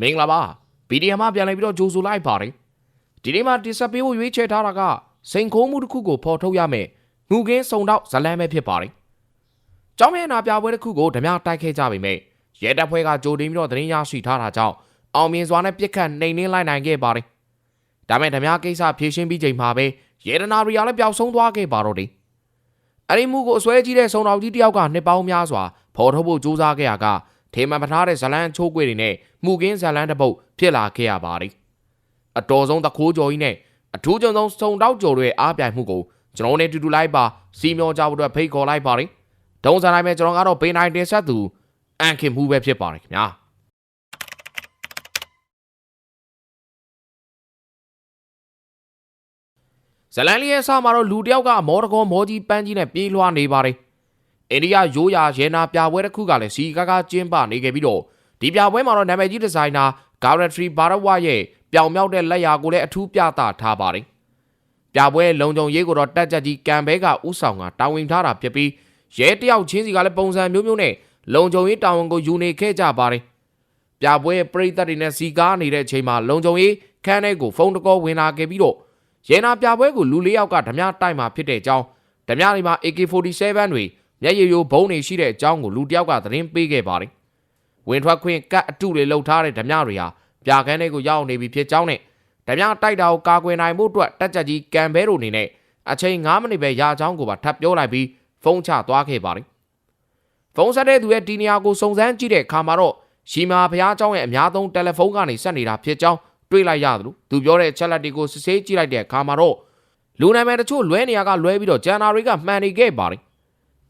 မင်္ဂလာပါဗီဒီယိုမှာပြန်လည်ပြီးတော့ကြိုဆိုလိုက်ပါတယ်ဒီနေ့မှာတင်ဆက်ပေးဖို့ရွေးချယ်ထားတာကစိန်ခိုးမှုတစ်ခုကိုဖော်ထုတ်ရမယ်ငူကင်းစုံတော့ဇလန်းပဲဖြစ်ပါတယ်ကျောင်းရဲ့နာပြပွဲတစ်ခုကိုဓမြတိုက်ခဲ့ကြပေမဲ့ရဲတပ်ဖွဲ့ကကြိုတင်ပြီးတော့သတင်းရရှိထားတာကြောင့်အောင်မြင်စွာနဲ့ပြစ်ခတ်နှိမ်နင်းလိုက်နိုင်ခဲ့ပါတယ်ဒါမဲ့ဓမြကိစ္စဖြေရှင်းပြီးချိန်မှာပဲရဲဒနာရီယာလည်းပျောက်ဆုံးသွားခဲ့ပါတော့တယ်အဲ့ဒီမှုကိုအစွဲကြီးတဲ့စုံတော်ကြီးတယောက်ကနှစ်ပေါင်းများစွာဖော်ထုတ်ဖို့ကြိုးစားခဲ့ရက ထေမန်ပထားတဲ့ဇလန်းချိုးကွေတွေနဲ့မှုကင်းဇလန်းတစ်ပုတ်ဖြစ်လာခဲ့ရပါတယ်။အတော်ဆုံးတခိုးကြော်ကြီးနဲ့အထူးကြုံဆုံးစုံတောက်ကြော်တွေအားပြိုင်မှုကိုကျွန်တော်နဲ့တူတူလိုက်ပါစီမျောကြဖို့အတွက်ဖိတ်ခေါ်လိုက်ပါတယ်။ဒုံစံတိုင်းပဲကျွန်တော်ကတော့ဘေးနိုင်တင်ဆက်သူအန်ခင်မှုပဲဖြစ်ပါတယ်ခင်ဗျာ။ဇလန်လီရဲ့အစမှာတော့လူတယောက်ကမော်တကောမောကြီးပန်းကြီးနဲ့ပြေးလွှားနေပါတယ်။ အိန္ဒိယရိုးရာရဲနာပြပွဲတစ်ခုကလည်းစီကားကားကျင်းပနေခဲ့ပြီးတော့ဒီပြပွဲမှာတော့နာမည်ကြီးဒီဇိုင်နာဂါရထရီဘာရဝရဲ့ပျောင်မြောက်တဲ့လက်ရာကိုလည်းအထူးပြသထားပါတယ်။ပြပွဲလုံခြုံရေးကိုတော့တက်ကြကြီးကံဘဲကဥဆောင်ကတာဝန်ထားတာဖြစ်ပြီးရဲတယောက်ချင်းစီကလည်းပုံစံမျိုးမျိုးနဲ့လုံခြုံရေးတာဝန်ကိုယူနေခဲ့ကြပါတယ်။ပြပွဲပရိသတ်တွေနဲ့စီကားနေတဲ့အချိန်မှာလုံခြုံရေးခန်းထဲကိုဖုန်းတကောဝင်လာခဲ့ပြီးတော့ရဲနာပြပွဲကိုလူလေးယောက်ကဓမြတိုက်မှာဖြစ်တဲ့အကြောင်းဓမြတွေမှာ AK47 တွေ မျက်ရည်ရိုးဘုံတွေရှိတဲ့အကြောင်းကိုလူတယောက်ကသတင်းပေးခဲ့ပါတယ်။ဝင်ထွက်ခွင့်ကတ်အတုတွေလှုပ်ထားတဲ့ဓမြတွေဟာပြကန်းတွေကိုရောက်နေပြီဖြစ်ကြောင်းနဲ့ဓမြတိုက်တာကိုကာကွယ်နိုင်မှုအတွက်တက်ကြကြီးကံဘဲတို့အနေနဲ့အချိန်9မိနစ်ပဲရာချောင်းကိုပါထပ်ပြောလိုက်ပြီးဖုန်းချသွားခဲ့ပါတယ်။ဖုန်းဆက်တဲ့သူရဲ့ဒီနေရာကိုစုံစမ်းကြည့်တဲ့အခါမှာတော့ရှီမာဖျားเจ้าရဲ့အများဆုံးတယ်လီဖုန်းကနေဆက်နေတာဖြစ်ကြောင်းတွေးလိုက်ရသလိုသူပြောတဲ့အချက်လက်တွေကိုစစ်ဆေးကြည့်လိုက်တဲ့အခါမှာတော့လူနာမည်တချို့လွဲနေရကလွဲပြီးတော့ဂျန်နာတွေကမှန်နေခဲ့ပါတယ်။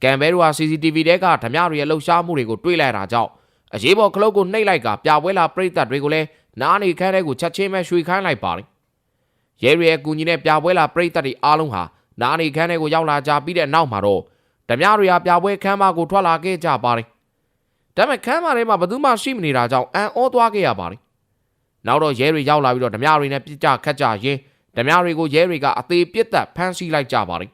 ကံဘဲတို့ဟာ CCTV တဲကဓမြတွေရဲ့လှုပ်ရှားမှုတွေကိုတွေးလိုက်တာကြောင့်အရေးပေါ်ခလုတ်ကိုနှိပ်လိုက်ကပြပွဲလာပြိသက်တွေကိုလည်းနားနေခန်းထဲကိုချက်ချင်းပဲရွှေခိုင်းလိုက်ပါတယ်။ရဲရဲအကူကြီးနဲ့ပြပွဲလာပြိသက်တွေအားလုံးဟာနားနေခန်းထဲကိုရောက်လာကြပြီးတဲ့နောက်မှာတော့ဓမြတွေဟာပြပွဲခန်းမကိုထွက်လာခဲ့ကြပါတယ်။ဒါပေမဲ့ခန်းမထဲမှာဘယ်သူမှရှိမနေတာကြောင့်အန်အောသွားခဲ့ရပါတယ်။နောက်တော့ရဲတွေရောက်လာပြီးတော့ဓမြတွေနဲ့ပြစ်ကြခတ်ကြရင်းဓမြတွေကိုရဲတွေကအသေးပြစ်သက်ဖမ်းဆီးလိုက်ကြပါတယ်။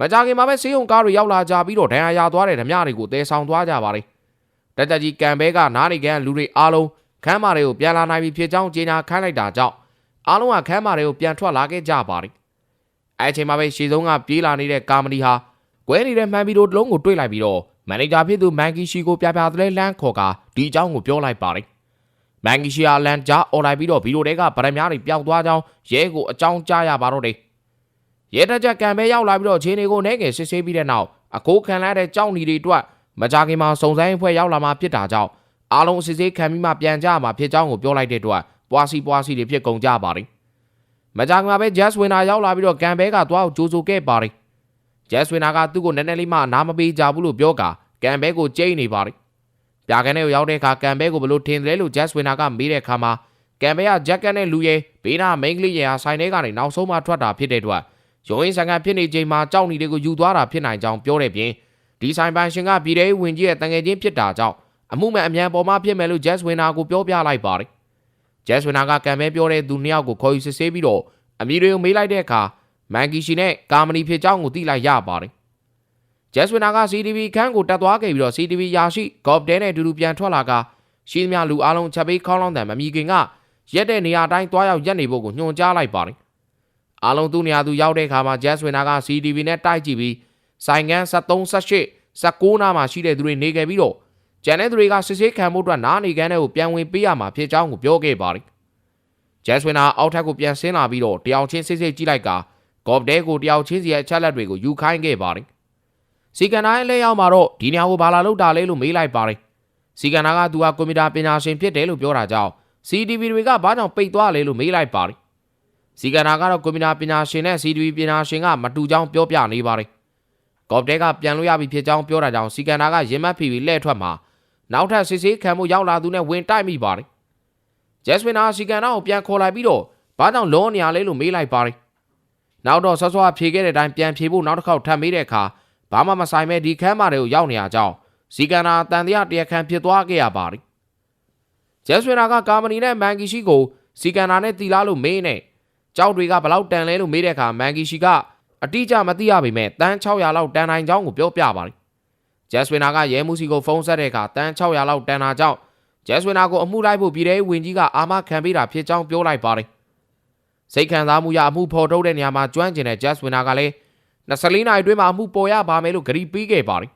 မကြခင်မှာပဲစေယုံကားတွေရောက်လာကြပြီးတော့ဒဏ်ရာရသွားတဲ့ဓမြတွေကိုတဲဆောင်သွားကြပါတယ်။တက်တက်ကြီးကံဘဲကနားနေကန်လူတွေအားလုံးခမ်းမာတွေကိုပြန်လာနိုင်ပြီဖြစ်ကြောင်းကြေညာခိုင်းလိုက်တာကြောင့်အားလုံးကခမ်းမာတွေကိုပြန်ထွက်လာခဲ့ကြပါတယ်။အဲအချိန်မှာပဲရှေဆုံးကပြေးလာနေတဲ့ကာမဒီဟာကွဲနေတဲ့မှန်ဘီတို့တလုံးကိုတွေ့လိုက်ပြီးတော့မန်နေဂျာဖြစ်သူမန်ကီရှီကိုပြပြသလဲလမ်းခေါ်ကဒီအကြောင်းကိုပြောလိုက်ပါတယ်။မန်ကီရှီဟာလန်ဂျာអော်လိုက်ပြီးတော့ဗီဒီယိုတွေကဗရမများတွေပျောက်သွားကြောင်းရဲကိုအကြောင်းကြားရပါတော့တယ်။ ရဲတပ်ချက်ကံပဲရောက်လာပြီးတော့ခြေနေကိုနဲငယ်စစ်ဆေးပြီးတဲ့နောက်အကိုခံလိုက်တဲ့ကြောက်နီတွေအတွက်မကြခင်မှာစုံစမ်းအဖွဲ့ရောက်လာမှဖြစ်တာကြောင့်အားလုံးအစစ်ဆေးခံပြီးမှပြန်ကြမှာဖြစ်ကြောင်းကိုပြောလိုက်တဲ့အတွက်ပွားစီပွားစီတွေဖြစ်ကုန်ကြပါတယ်။မကြခင်မှာပဲ Jazz Winner ရောက်လာပြီးတော့ကံဘဲကသွားကိုကြိုးဆိုခဲ့ပါတယ်။ Jazz Winner ကသူ့ကိုနည်းနည်းလေးမှနားမပေးကြဘူးလို့ပြောကာကံဘဲကိုကြိတ်နေပါတယ်။ပြာကန်ထဲကိုရောက်တဲ့အခါကံဘဲကိုဘလို့ထင်တယ်လို့ Jazz Winner ကမေးတဲ့အခါမှာကံဘဲကဂျက်ကန်နဲ့လူရဲဘေးနာမိန်းကလေးရဲဟာဆိုင်ထဲကနေနောက်ဆုံးမှထွက်တာဖြစ်တဲ့အတွက် ရုံးရင်းဆန်ကန်ဖြစ်နေချိန်မှာကြောက်နေတွေကိုယူသွားတာဖြစ်နိုင်ကြောင်းပြောတဲ့ပြင်ဒီဆိုင်ပိုင်ရှင်ကပြည်ထောင်ဝင်ကြီးရဲ့တငယ်ချင်းဖြစ်တာကြောင့်အမှုမဲ့အမြန်ပေါ်မှာဖြစ်မယ်လို့ Jazz Winner ကိုပြောပြလိုက်ပါတယ်။ Jazz Winner ကကံပဲပြောတဲ့သူနှစ်ယောက်ကိုခေါ်ယူစစ်ဆေးပြီးတော့အမီတွေကိုမေးလိုက်တဲ့အခါမန်ကီရှီနဲ့ကာမနီဖြစ်ကြောင်းကိုသိလိုက်ရပါတယ်။ Jazz Winner က CTV ခန်းကိုတက်သွားခဲ့ပြီးတော့ CTV ရာရှိကော့ပတဲနဲ့အတူတူပြန်ထွက်လာကရှိသမျှလူအားလုံးချက်ပေးခေါင်းလောင်းတံမမီခင်ကရက်တဲ့နေရာတိုင်းတွားရောက်ရက်နေဖို့ကိုညွှန်ကြားလိုက်ပါတယ်။ အားလုံးသူ့နေရာသူရောက်တဲ့အခါမှာ Jazz Winner က CTV နဲ့တိုက်ကြည့်ပြီးဆိုင်ကန်း73 78 19နားမှာရှိတဲ့သူတွေနေခဲ့ပြီးတော့ကျန်တဲ့သူတွေကစစ်ဆေးခံမှုအတွက်နားနေကန်းတဲ့ကိုပြန်ဝင်ပေးရမှာဖြစ်ကြောင်းကိုပြောခဲ့ပါတယ်။ဂျက်စဝင်နာအောက်ထပ်ကိုပြန်ဆင်းလာပြီးတော့တယောက်ချင်းစစ်စစ်ကြည့်လိုက်ကကော့ပတဲကိုတယောက်ချင်းစီရဲ့အချက်လက်တွေကိုယူခိုင်းခဲ့ပါတယ်။စီကန်နာရဲ့လက်ရောက်မှာတော့ဒီနေရာကိုဘာလာလောက်တာလဲလို့မေးလိုက်ပါတယ်။စီကန်နာကသူကကွန်ပျူတာပညာရှင်ဖြစ်တယ်လို့ပြောတာကြောင့် CTV တွေကဘာကြောင့်ပိတ်သွားလဲလို့မေးလိုက်ပါတယ်။ စီကန်နာကတော့ကွန်ပျူတာပညာရှင်နဲ့ CTV ပညာရှင်ကမတူကြောင်းပြောပြနေပါတယ်။ကော့ပတဲကပြန်လို့ရပြီဖြစ်ကြောင်းပြောတာကြောင့်စီကန်နာကရင်မတ်ဖီပြီးလှည့်ထွက်မှာနောက်ထပ်စစ်ဆေးခံမှုရောက်လာသူနဲ့ဝင်တိုက်မိပါတယ်။ဂျက်စဝင်နာစီကန်နာကိုပြန်ခေါ်လိုက်ပြီးတော့ဘာကြောင့်လောနေရလဲလို့မေးလိုက်ပါတယ်။နောက်တော့ဆော့ဆော့ဖြေခဲ့တဲ့အတိုင်းပြန်ဖြေဖို့နောက်တစ်ခေါက်ထပ်မေးတဲ့အခါဘာမှမဆိုင်မဲ့ဒီခန်းမတွေကိုရောက်နေရကြောင်းစီကန်နာတန်တရားတရားခံဖြစ်သွားခဲ့ရပါတယ်။ဂျက်စဝင်နာကကာမနီနဲ့မန်ကီရှိကိုစီကန်နာနဲ့တီလာလို့မေးနေ ကြောက်တွေကဘလောက်တန်လဲလို့မေးတဲ့အခါမန်ကီရှိကအတိအကျမသိရပေမဲ့တန်း600လောက်တန်နိုင်ကြောင်းကိုပြောပြပါတယ်ဂျက်စဝင်နာကရဲမှုစီကိုဖုန်းဆက်တဲ့အခါတန်း600လောက်တန်တာကြောင့်ဂျက်စဝင်နာကိုအမှုလိုက်ဖို့ပြည်ထောင်ဝင်ကြီးကအာမခံပေးတာဖြစ်ကြောင်းပြောလိုက်ပါတယ်စိတ်ခံစားမှုရအမှုဖော်ထုတ်တဲ့နေရာမှာကျွမ်းကျင်တဲ့ဂျက်စဝင်နာကလည်း24နာရီအတွင်းမှာအမှုပေါ်ရပါမယ်လို့ကြေပေးခဲ့ပါတယ်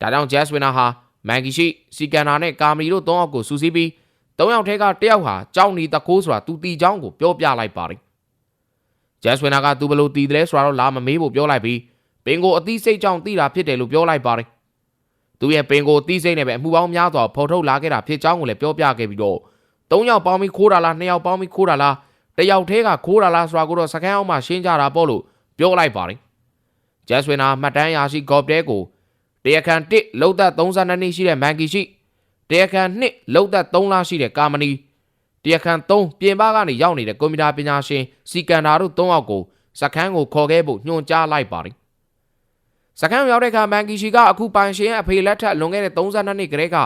ဒါကြောင့်ဂျက်စဝင်နာဟာမန်ဂီရှိစီကန်နာနဲ့ကာမီတို့၃ယောက်ကိုစူးစီးပြီး ၃ယောက်ထဲကတစ်ယောက်ဟာကြောင်းနီတကိုးဆိုတာသူတီချောင်းကိုပြောပြလိုက်ပါတယ်ဂျက်စဝင်နာကသူဘလို့တီတယ်ဆိုတာတော့လာမမေးဖို့ပြောလိုက်ပြီးပင်ကိုအသိစိတ်ကြောင့်တီတာဖြစ်တယ်လို့ပြောလိုက်ပါတယ်သူရဲ့ပင်ကိုတီးစိတ်နဲ့ပဲအမှုပေါင်းများစွာဖော်ထုတ်လာခဲ့တာဖြစ်ကြောင်းကိုလည်းပြောပြခဲ့ပြီးတော့၃ယောက်ပေါင်းပြီးခိုးတာလား၂ယောက်ပေါင်းပြီးခိုးတာလားတစ်ယောက်တည်းကခိုးတာလားဆိုတာကိုတော့စကန်အောင်မှရှင်းကြတာပေါ့လို့ပြောလိုက်ပါတယ်ဂျက်စဝင်နာမှတ်တမ်းရရှိကော့ပတဲကိုတရားခံ1လုံသက်32နှစ်ရှိတဲ့မန်ကီရှိ တရားခံ2လုံသက်3လရှိတဲ့ကာမနီတရားခံ3ပြင်ပကနေရောက်နေတဲ့ကွန်ပျူတာပညာရှင်စီကန်တာတို့3ယောက်ကိုစခန်းကိုခေါ်ခဲ့ဖို့ညွှန်ကြားလိုက်ပါတယ်စခန်းရောက်တဲ့အခါမန်ကီရှိကအခုပိုင်ရှင်ရဲ့အဖေလက်ထက်လွန်ခဲ့တဲ့32နှစ်ကလေးက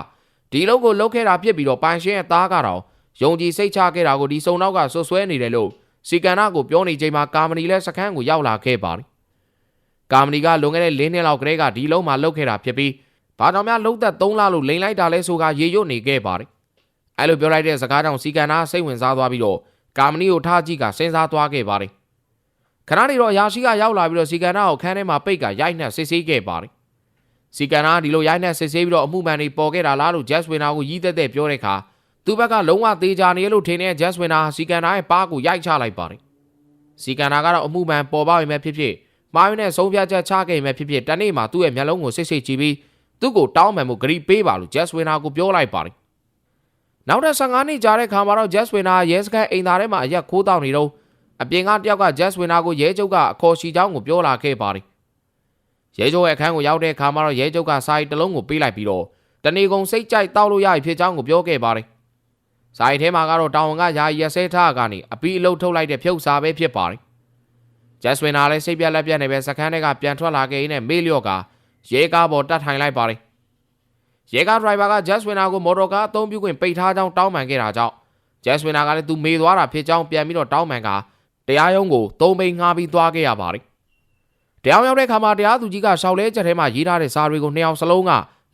ဒီလုံကိုလုတ်ခဲ့တာဖြစ်ပြီးတော့ပိုင်ရှင်ရဲ့သားကတော့ယုံကြည်စိတ်ချခဲ့တာကိုဒီစုံနောက်ကဆွဆွဲနေတယ်လို့စီကန်နာကိုပြောနေချိန်မှာကာမနီလည်းစခန်းကိုရောက်လာခဲ့ပါတယ်ကာမနီကလွန်ခဲ့တဲ့၄နှစ်လောက်ကလေးကဒီလုံမှာလုတ်ခဲ့တာဖြစ်ပြီး ဘာကြောင့်များလုံသက်3လလို့လိန်လိုက်တာလဲဆိုကရေရွတ်နေခဲ့ပါတယ်အဲ့လိုပြောလိုက်တဲ့စကားကြောင့်စီကန်နာစိတ်ဝင်စားသွားပြီးတော့ကာမနီကိုထားကြည့်ကစဉ်းစားသွားခဲ့ပါတယ်ခဏနေတော့အရာရှိကရောက်လာပြီးတော့စီကန်နာကိုခန်းထဲမှာပိတ်ကရိုက်နှက်စစ်ဆေးခဲ့ပါတယ်စီကန်နာဒီလိုရိုက်နှက်စစ်ဆေးပြီးတော့အမှုမှန်တွေပေါ်ခဲ့တာလားလို့ဂျက်စဝင်နာကိုရီးသက်သက်ပြောတဲ့အခါသူ့ဘက်ကလုံးဝသေးချာနေလို့ထင်တဲ့ဂျက်စဝင်နာစီကန်နာရဲ့ပါးကိုရိုက်ချလိုက်ပါတယ်စီကန်နာကတော့အမှုမှန်ပေါ်ပေါက်ရင်ပဲဖြစ်ဖြစ်မာယွန်းနဲ့ဆုံးဖြတ်ချက်ချခဲ့ရင်ပဲဖြစ်ဖြစ်တနေ့မှာသူ့ရဲ့မျက်လုံးကိုစိတ်စိတ်ကြည့်ပြီး သူ့ကိုတောင်းပန်မှုဂရီပေးပါလို့ဂျက်စဝင်နာကိုပြောလိုက်ပါတယ်နောက်တဲ့15နှစ်ကြာတဲ့ခါမှာတော့ဂျက်စဝင်နာရဲစခန်းအိမ်သားထဲမှာအရက်ခိုးတောင်းနေတော့အပြင်ကတယောက်ကဂျက်စဝင်နာကိုရဲချုပ်ကအခေါ်ရှိကြောင်းကိုပြောလာခဲ့ပါတယ်ရဲချုပ်ရဲ့အခန်းကိုရောက်တဲ့အခါမှာတော့ရဲချုပ်ကစာရီတစ်လုံးကိုပေးလိုက်ပြီးတော့တနေကုန်စိတ်ကြိုက်တောက်လို့ရပြီဖြစ်ကြောင်းကိုပြောခဲ့ပါတယ်။စာရီထဲမှာကတော့တောင်ဝန်ကယာယီရစဲထားကနေအပီးအလုတ်ထုတ်လိုက်တဲ့ဖြုတ်စာပဲဖြစ်ပါတယ်။ဂျက်စဝင်နာလည်းစိတ်ပြက်လက်ပြက်နေပဲစခန်းထဲကပြန်ထွက်လာခဲ့ရင်းနဲ့မေးလျော့က ရဲကားပေါ်တတ်ထိုင်လိုက်ပါတယ်။ရဲကားဒရိုင်ဘာကဂျက်စဝင်နာကိုမော်တော်ကားအသုံးပြုခွင့်ပိတ်ထားကြောင်းတောင်းပန်ခဲ့တာကြောင့်ဂျက်စဝင်နာကလည်းသူမေသွားတာဖြစ်ကြောင်းပြန်ပြီးတော့တောင်းပန်ကတရားရုံးကိုသုံးပိန်ငှားပြီးသွားခဲ့ရပါတယ်။တရားရောက်တဲ့ခါမှာတရားသူကြီးကရှောက်လဲချက်ထဲမှာရေးထားတဲ့စာတွေကိုနှစ်ယောက်စလုံးက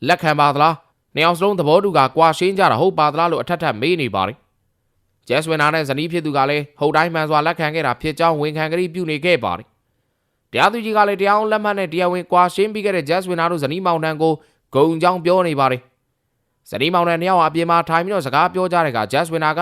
လက်ခံပါသလားနှစ်ယောက်စလုံးသဘောတူကကွာရှင်းကြတာဟုတ်ပါသလားလို့အထက်ထပ်မေးနေပါတယ်။ဂျက်စဝင်နာနဲ့ဇနီးဖြစ်သူကလည်းဟုတ်တိုင်းမှန်စွာလက်ခံခဲ့တာဖြစ်ကြောင်းဝန်ခံကလေးပြုနေခဲ့ပါတယ်။ တရားသူကြီးကလည်းတရားအောင်လက်မှတ်နဲ့တရားဝင်ကွာရှင်းပြီးခဲ့တဲ့ဂျက်စဝင်နာတို့ဇနီးမောင်နှံကိုဂုံကြောင်းပြောနေပါတယ်။ဇနီးမောင်နှံနှစ်ယောက်အပြင်မှာထိုင်ပြီးတော့စကားပြောကြတဲ့ကဂျက်စဝင်နာက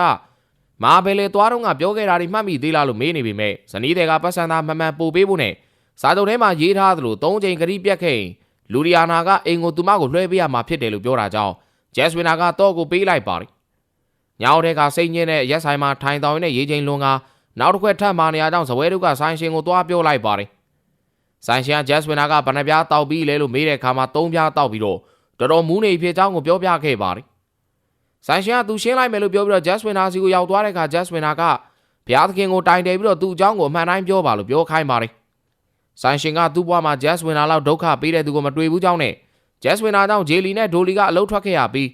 မာဘယ်လေသွားတော့ကပြောခဲ့တာတွေမှတ်မိသေးလားလို့မေးနေပေမဲ့ဇနီးတွေကပတ်စံသားမှန်မှန်ပို့ပေးဖို့နဲ့စာချုပ်ထဲမှာရေးထားသလို၃ချိန်ကတိပြက်ခဲ့ရင်လူရီယာနာကအိမ်ကိုသူမကိုလွှဲပေးရမှာဖြစ်တယ်လို့ပြောတာကြောင့်ဂျက်စဝင်နာကတော့ကိုပေးလိုက်ပါတယ်။ညောင်တဲ့ကစိတ်ညစ်တဲ့ရက်ဆိုင်မှာထိုင်တောင်းနေတဲ့ရေချိန်လွန်ကနောက်တစ်ခွက်ထပ်မာနေရကြောင်းဇပွဲတို့ကဆိုင်ရှင်ကိုသွားပြောလိုက်ပါတယ်။ ဆိုင်ရှင်ကဂျက်စဝင်နာကဗနပြားတောက်ပြီးလဲလို့မေးတဲ့အခါမှာသုံးပြားတောက်ပြီးတော့တော်တော်မူးနေဖြစ်ကြောင်းကိုပြောပြခဲ့ပါတယ်။ဆိုင်ရှင်ကသူရှင်းလိုက်မယ်လို့ပြောပြီးတော့ဂျက်စဝင်နာစီကိုရောက်သွားတဲ့အခါဂျက်စဝင်နာကဘုရားသခင်ကိုတိုင်တယ်ပြီးတော့သူ့အကြောင်းကိုအမှန်တိုင်းပြောပါလို့ပြောခိုင်းပါတယ်။ဆိုင်ရှင်ကသူ့ဘဝမှာဂျက်စဝင်နာလောက်ဒုက္ခပေးတဲ့သူကိုမတွေ့ဘူးကြောင်းနဲ့ဂျက်စဝင်နာကြောင့်ဂျေလီနဲ့ဒိုလီကအလုတ်ထွက်ခဲ့ရပြီး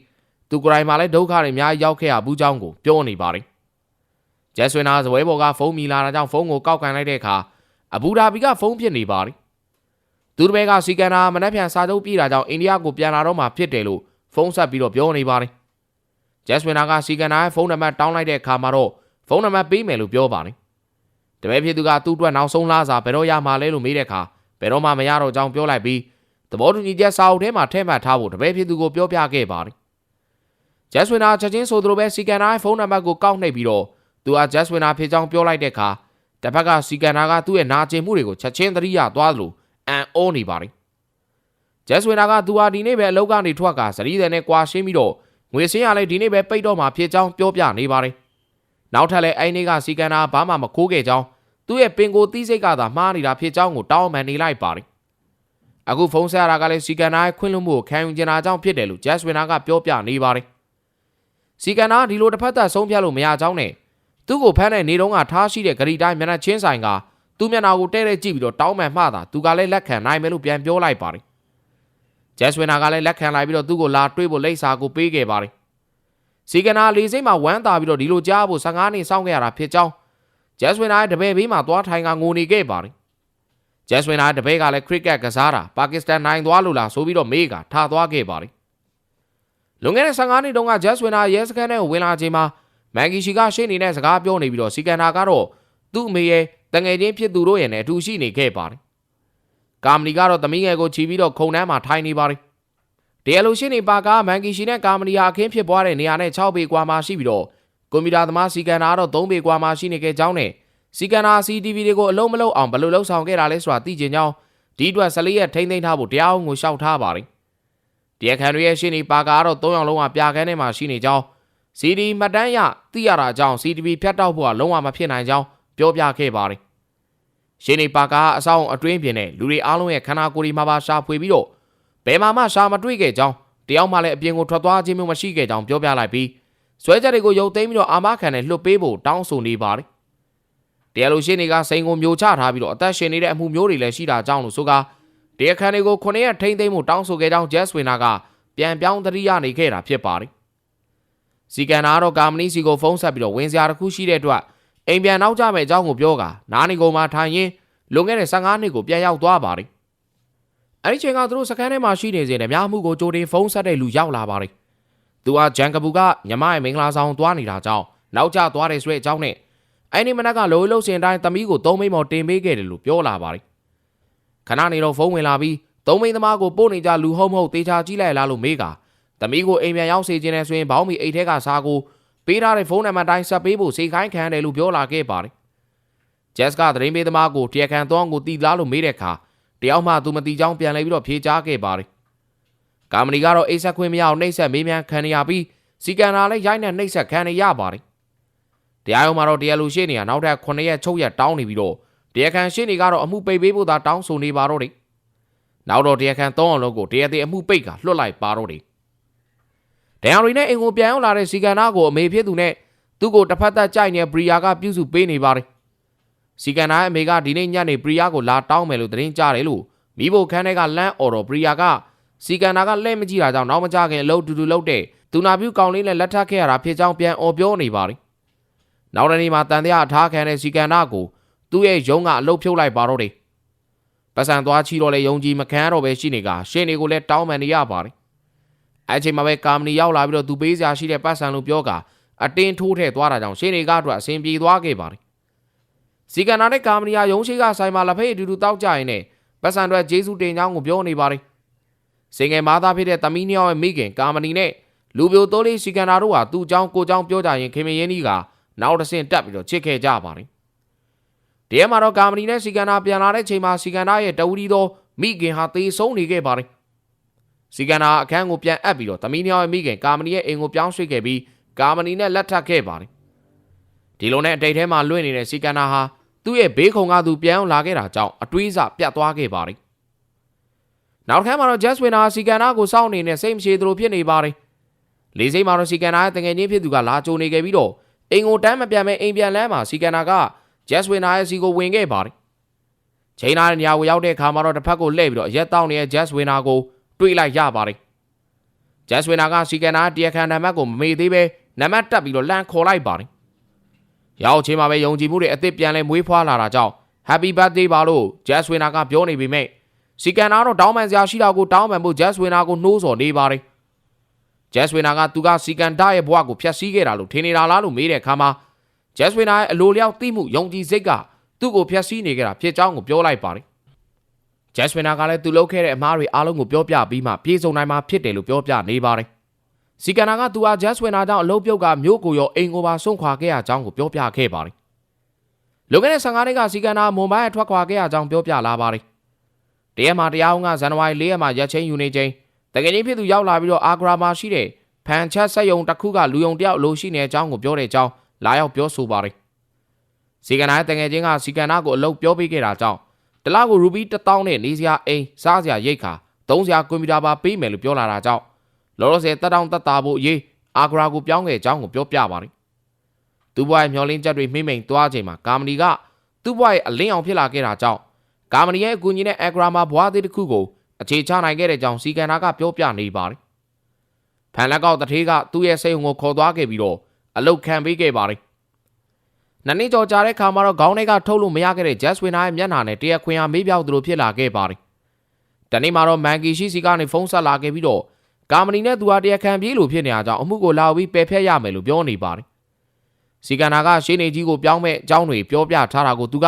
သူကိုယ်တိုင်မှာလည်းဒုက္ခတွေအများကြီးရောက်ခဲ့ရဘူးကြောင်းကိုပြောနေပါတယ်။ဂျက်စဝင်နာဇပွဲပေါ်ကဖုန်းမီလာတာကြောင့်ဖုန်းကိုကောက်ကန်လိုက်တဲ့အခါအဘူဒါဘီကဖုန်းဖြစ်နေပါတယ်။ သူတပည့်ကစီကန်နာမနှက်ပြန်စာချုပ်ပြေးတာကြောင့်အိန္ဒိယကိုပြန်လာတော့မှဖြစ်တယ်လို့ဖုန်းဆက်ပြီးတော့ပြောနေပါတယ်။ဂျက်စဝင်နာကစီကန်နာရဲ့ဖုန်းနံပါတ်တောင်းလိုက်တဲ့အခါမှာတော့ဖုန်းနံပါတ်ပေးမယ်လို့ပြောပါတယ်။တပည့်ဖြစ်သူကသူ့အတွက်နောက်ဆုံးလားစာဘယ်တော့ရမှာလဲလို့မေးတဲ့အခါဘယ်တော့မှမရတော့ကြောင်းပြောလိုက်ပြီးသဘောတူညီချက်စာအုပ်ထဲမှာထည့်မှတ်ထားဖို့တပည့်ဖြစ်သူကိုပြောပြခဲ့ပါတယ်ဂျက်စဝင်နာချက်ချင်းဆိုသလိုပဲစီကန်နာရဲ့ဖုန်းနံပါတ်ကိုကောက်နှိပ်ပြီးတော့သူကဂျက်စဝင်နာဖြစ်ကြောင်းပြောလိုက်တဲ့အခါတစ်ဖက်ကစီကန်နာကသူ့ရဲ့နာကျင်မှုတွေကိုချက်ချင်းသတိရသွားသလို အန်အိုးနေပါတယ်ဂျက်စဝင်နာကသူဟာဒီနေ့ပဲအလုပ်ကနေထွက်ကစရီးတယ်နဲ့ကွာရှင်းပြီးတော့ငွေစင်းရလဲဒီနေ့ပဲပိတ်တော့မှာဖြစ်ကြောင်းပြောပြနေပါတယ်နောက်ထပ်လည်းအဲ့နေ့ကစီကန်နာဘာမှမခိုးခဲ့ကြောင်းသူ့ရဲ့ပင်ကိုတီးစိတ်ကသာမှားနေတာဖြစ်ကြောင်းကိုတောင်းပန်နေလိုက်ပါတယ်အခုဖုန်းဆက်ရတာကလည်းစီကန်နာရဲ့ခွင့်လွှတ်မှုကိုခံယူကျင်တာကြောင့်ဖြစ်တယ်လို့ဂျက်စဝင်နာကပြောပြနေပါတယ်စီကန်နာဒီလိုတစ်ဖက်သက်ဆုံးဖြတ်လို့မရကြောင်းနဲ့သူ့ကိုဖမ်းတဲ့နေတုန်းကထားရှိတဲ့ဂရီတိုင်းမျက်နှာချင်းဆိုင်က သူ့မျက်နှာကိုတဲ့တဲ့ကြည့်ပြီးတော့တောင်းပန်မှတာသူကလည်းလက်ခံနိုင်မယ်လို့ပြန်ပြောလိုက်ပါတယ်ဂျက်စဝင်နာကလည်းလက်ခံလိုက်ပြီးတော့သူ့ကိုလာတွေးဖို့လိပ်စာကိုပေးခဲ့ပါတယ်စီကန်နာလေးစိတ်မှာဝမ်းသာပြီးတော့ဒီလိုကြားဖို့15နှစ်စောင့်ခဲ့ရတာဖြစ်ကြောင်းဂျက်စဝင်နာရဲ့တပည့်ဘေးမှာသွားထိုင်ကငိုနေခဲ့ပါတယ်ဂျက်စဝင်နာတပည့်ကလည်းခရစ်ကက်ကစားတာပါကစ္စတန်နိုင်သွားလို့လားဆိုပြီးတော့မေးကထားသွားခဲ့ပါတယ်လွန်ခဲ့တဲ့15နှစ်တုန်းကဂျက်စဝင်နာရဲစခန်းထဲကိုဝင်လာချိန်မှာမန်ဂီရှီကရှေ့နေတဲ့စကားပြောနေပြီးတော့စီကန်နာကတော့သူ့အမေရဲ့ တငယ်ချင်းဖြစ်သူတို့ရဲ့နဲ့အတူရှိနေခဲ့ပါတယ်။ကာမနီကတော့သမီးငယ်ကိုချီပြီးတော့ခုံနှမ်းမှာထိုင်နေပါတယ်။တရားလိုရှင်းနေပါကမန်ဂီရှီနဲ့ကာမနီဟာအခင်းဖြစ်ပွားတဲ့နေရာနဲ့6ပေကွာမှာရှိပြီးတော့ကွန်ပျူတာသမားစီကန်နာကတော့3ပေကွာမှာရှိနေခဲ့ကြောင်းနဲ့စီကန်နာ CCTV တွေကိုအလုံးမလုံးအောင်ဘယ်လိုလှုပ်ဆောင်ခဲ့တာလဲဆိုတာသိချင်ကြောင်းဒီအတွက်14ရက်ထိမ့်သိမ်းထားဖို့တရားအောင်ကိုရှောက်ထားပါတယ်။တရားခံတွေရဲ့ရှင်းနေပါကကတော့3ယောက်လုံးကပြာကန်းထဲမှာရှိနေကြောင်း CD မှတ်တမ်းရသိရတာကြောင့် CTV ဖြတ်တောက်ဖို့ကလုံးဝမဖြစ်နိုင်ကြောင်း ပြောပြခဲ့ပါတယ်။ရှင်းနေပါကအဆောင်အတွင်းပြင်နဲ့လူတွေအားလုံးရဲ့ခန္ဓာကိုယ်ဒီမှာပါရှာဖွေပြီးတော့ဘယ်မှာမှရှာမတွေ့ခဲ့ကြောင်းတယောက်မှလည်းအပြင်ကိုထွက်သွားခြင်းမျိုးမရှိခဲ့ကြောင်းပြောပြလိုက်ပြီးဆွဲချက်တွေကိုရုပ်သိမ်းပြီးတော့အာမခံနဲ့လွှတ်ပေးဖို့တောင်းဆိုနေပါတယ်။တရားလိုရှင်းနေကစိန်ကိုမျိုးချထားပြီးတော့အသက်ရှင်နေတဲ့အမှုမျိုးတွေလည်းရှိတာကြောင်းလို့ဆိုကတရားခံတွေကိုခုနှစ်ရက်ထိမ့်သိမ်းမှုတောင်းဆိုခဲ့ကြောင်း Jazz Winner ကပြန်ပြောင်းသတိရနေခဲ့တာဖြစ်ပါတယ်။စီကန်နာတော့ကာမနီစီကိုဖုန်းဆက်ပြီးတော့ဝင်စရာတစ်ခုရှိတဲ့အတွက် အိမ်ပြန်နောက်ကျမဲ့အကြောင်းကိုပြောကနားနေကုန်မှာထိုင်ရင်းလွန်ခဲ့တဲ့15နှစ်ကိုပြန်ရောက်သွားပါတယ်။အဲဒီချိန်ကသူတို့စကန်ထဲမှာရှိနေစဉ်ဓမြမှုကိုကြိုတင်ဖုန်းဆက်တဲ့လူရောက်လာပါတယ်။သူကဂျန်ကပူကညီမရဲ့မင်္ဂလာဆောင်သွားနေတာကြောင့်နောက်ကျသွားတယ်ဆိုတဲ့အကြောင်းနဲ့အဲ့ဒီမနက်ကလိုလို့စင်တိုင်းသမီးကိုသုံးမိမော်တင်ပေးခဲ့တယ်လို့ပြောလာပါတယ်။ခဏနေတော့ဖုန်းဝင်လာပြီးသုံးမိသမားကိုပို့နေကြလူဟုတ်မဟုတ်တေချာကြည့်လိုက်လားလို့မေးကသမီးကိုအိမ်ပြန်ရောက်စေခြင်းနဲ့ဆိုရင်ဘောင်းမီအိတ်ထဲကစားကို ပေးထားတဲ့ဖုန်းနံပါတ်တိုင်းဆက်ပေးဖို့စိတ်ခိုင်းခံတယ်လို့ပြောလာခဲ့ပါတယ်။ဂျက်ကသတင်းပေးသမားကိုတရားခံသောကိုတီလားလို့မေးတဲ့အခါတယောက်မှသူမတီချောင်းပြန်လဲပြီးတော့ဖြေကြားခဲ့ပါတယ်။ကာမနီကတော့အိတ်ဆက်ခွင့်မရအောင်နှိပ်ဆက်မေးမြန်းခံရပြီးစီကန်နာလည်းရိုက်နဲ့နှိပ်ဆက်ခံရပါတယ်။တရားရုံးမှာတော့တရားလူရှင်းနေရနောက်ထပ်9ရက်ချုပ်ရက်တောင်းနေပြီးတော့တရားခံရှင်းနေကတော့အမှုပိတ်ပေးဖို့သာတောင်းဆိုနေပါတော့တယ်။နောက်တော့တရားခံ၃အောင်လုံးကိုတရားသေးအမှုပိတ်ကလွှတ်လိုက်ပါတော့တယ်။ ဒန်ရီနဲ့အင်ကိုပြန်ရောက်လာတဲ့စီကန်နာကိုအမေဖြစ်သူနဲ့သူ့ကိုတစ်ဖက်သက်ကြိုက်နေဘရီယာကပြုစုပေးနေပါတယ်။စီကန်နာရဲ့အမေကဒီနေ့ညနေဘရီယာကိုလာတောင်းမယ်လို့သတင်းကြားတယ်လို့မိဖို့ခန်းထဲကလမ်းအော်တော်ဘရီယာကစီကန်နာကလက်မကြည့်တာကြောင့်နောက်မကြခင်အလုပ်တူတူလုပ်တဲ့သူနာပြုကောင်လေးနဲ့လက်ထပ်ခဲ့ရတာဖြစ်ကြောင်းပြန်អော်ပြောနေပါတယ်။နောက်တနေ့မှာတန်တရားအထားခံတဲ့စီကန်နာကိုသူ့ရဲ့ရုံးကအလုပ်ဖြုတ်လိုက်ပါတော့တယ်။ပတ်စံသွားချီတော့လေယုံကြည်မခံတော့ပဲရှိနေကရှင်းနေကိုလည်းတောင်းပန်နေရပါတယ်။ အဲ့ချိန်မှာပဲကာမဏီရောက်လာပြီးတော့သူပေးစရာရှိတဲ့ပတ်စံလို့ပြောကာအတင်းထိုးထည့်သွားတာကြောင့်ရှင်းတွေကအတွက်အဆင်ပြေသွားခဲ့ပါတယ်စီကန္နာနဲ့ကာမဏီယာရုံးရှိကဆိုင်မှာလက်ဖက်အတူတူတောက်ကြရင်လည်းပတ်စံအတွက်ဂျေစုတင်ကြောင်းကိုပြောနေပါတယ်စင်ငယ်မသားဖြစ်တဲ့တမီးနှစ်ယောက်ရဲ့မိခင်ကာမဏီနဲ့လူပြိုတိုးလေးစီကန္နာတို့ဟာသူ့ကြောင်းကိုကြောင်းပြောကြရင်ခင်မင်းရင်းကြီးကနောက်တစ်ဆင့်တက်ပြီးတော့ချစ်ခဲ့ကြပါတယ်ဒီထဲမှာတော့ကာမဏီနဲ့စီကန္နာပြန်လာတဲ့ချိန်မှာစီကန္နာရဲ့တဝူဒီသောမိခင်ဟာသေဆုံးနေခဲ့ပါတယ် စီကန်နာအခန်းကိုပြန်အပ်ပြီးတော့တမီးနှစ်ယောက်ရဲ့မိခင်ကာမနီရဲ့အိမ်ကိုပြောင်းရွှေ့ခဲ့ပြီးကာမနီနဲ့လက်ထပ်ခဲ့ပါတယ်။ဒီလိုနဲ့အတိတ်ထဲမှာလွင့်နေတဲ့စီကန်နာဟာသူ့ရဲ့ဘေးခုံကသူပြန်အောင်လာခဲ့တာကြောင့်အတွေးစပြတ်သွားခဲ့ပါတယ်။နောက်တစ်ခါမှာတော့ Just Winner စီကန်နာကိုစောင့်နေနဲ့စိတ်မရှိသလိုဖြစ်နေပါတယ်။လေးစိတ်မှာတော့စီကန်နာရဲ့တငယ်ချင်းဖြစ်သူကလာကြိုနေခဲ့ပြီးတော့အိမ်ကိုတန်းမပြန်မဲ့အိမ်ပြန်လမ်းမှာစီကန်နာက Just Winner ရဲ့စီကိုဝင်ခဲ့ပါတယ်။ချိန်နာတဲ့နေရာကိုရောက်တဲ့အခါမှာတော့တစ်ဖက်ကိုလှည့်ပြီးတော့ရက်တောင်းနေတဲ့ Just Winner ကို တွေးလိုက်ရပါတယ်။ Just Winner ကစီကန်နာတရားခံနံပါတ်ကိုမမေ့သေးပဲနံပါတ်တက်ပြီးတော့လမ်းခေါ်လိုက်ပါတယ်။ရောက်ချင်းမှာပဲယုံကြည်မှုတွေအစ်စ်ပြန်လဲမွေးဖွားလာတာကြောင့် Happy Birthday ပါလို့ Just Winner ကပြောနေပေမဲ့စီကန်နာတော့တောင်းပန်စရာရှိတာကိုတောင်းပန်ဖို့ Just Winner ကိုနှိုးဆော်နေပါတယ်။ Just Winner ကသူကစီကန်တာရဲ့ဘဝကိုဖျက်ဆီးခဲ့တာလို့ထင်နေတာလားလို့မေးတဲ့အခါမှာ Just Winner ရဲ့အလိုလျောက်သိမှုယုံကြည်စိတ်ကသူ့ကိုဖျက်ဆီးနေကြတာဖြစ်ကြောင်းကိုပြောလိုက်ပါတယ်။ Just Winner ကလည်းသူလုပ်ခဲ့တဲ့အမှားတွေအားလုံးကိုပြောပြပြီးမှပြေဆုံးနိုင်မှာဖြစ်တယ်လို့ပြောပြနေပါတယ်။စီကန်နာကသူဟာ Just Winner ကြောင့်အလုပ်ပြုတ်ကမြို့ကိုရောအိမ်ကိုပါဆုံးခွာခဲ့ရကြောင်းကိုပြောပြခဲ့ပါတယ်။လွန်ခဲ့တဲ့15နှစ်ကစီကန်နာမွန်ဘိုင်းထွက်ခွာခဲ့ရကြောင်းပြောပြလာပါတယ်။တရက်မှာတရားအောင်ကဇန်နဝါရီ၄ရက်မှာရက်ချင်းယူနေချိန်တကယ်ကြီးဖြစ်သူရောက်လာပြီးတော့အာဂရာမှာရှိတဲ့ဖန်ချက်ဆက်ယုံတစ်ခုကလူယုံတယောက်လိုရှိနေတဲ့အကြောင်းကိုပြောတဲ့အကြောင်းလာရောက်ပြောဆိုပါတယ်။စီကန်နာရဲ့တကယ်ချင်းကစီကန်နာကိုအလုပ်ပြောပေးခဲ့တာကြောင့် တလားကိုရူဘီ1000နဲ့နေစရာအိမ်စားစရာရိတ်ခါသုံးစရာကွန်ပျူတာပါပေးမယ်လို့ပြောလာတာကြောင့်လောလောဆယ်တက်တောင်တက်တာဖို့ရေးအာဂရာကိုပြောင်းခဲ့အကြောင်းကိုပြောပြပါတယ်။သူ့ဘဝရဲ့မျောလင်းချက်တွေမိမ့်မိန်သွားချိန်မှာကာမနီကသူ့ဘဝရဲ့အလင်းအောင်ဖြစ်လာခဲ့တာကြောင့်ကာမနီရဲ့အကူအညီနဲ့အာဂရာမှာဘဝသေးတစ်ခုကိုအခြေချနိုင်ခဲ့တဲ့ကြောင်းစီကန်နာကပြောပြနေပါတယ်။ဖန်လက်ကောက်တထေးကသူ့ရဲ့စိတ်ုံကိုခေါ်သွားခဲ့ပြီးတော့အလုတ်ခံပေးခဲ့ပါတယ်။ နနေ့ကျော်ကြာတဲ့ခါမှာတော့ခေါင်းထဲကထုတ်လို့မရခဲ့တဲ့ Just Winner ရဲ့မျက်နှာနဲ့တရားခွင်အားမေးပြောက်သူလိုဖြစ်လာခဲ့ပါတယ်။တနေ့မှာတော့မန်ကီရှိစီကနေဖုန်းဆက်လာခဲ့ပြီးတော့ကာမနီနဲ့သူဟာတရားခံပြေးလို့ဖြစ်နေကြကြောင်းအမှုကိုလာပြီးပယ်ဖျက်ရမယ်လို့ပြောနေပါတယ်စီကန်နာကရှင်းနေကြီးကိုပြောင်းမဲ့အကြောင်းတွေပြောပြထားတာကိုသူက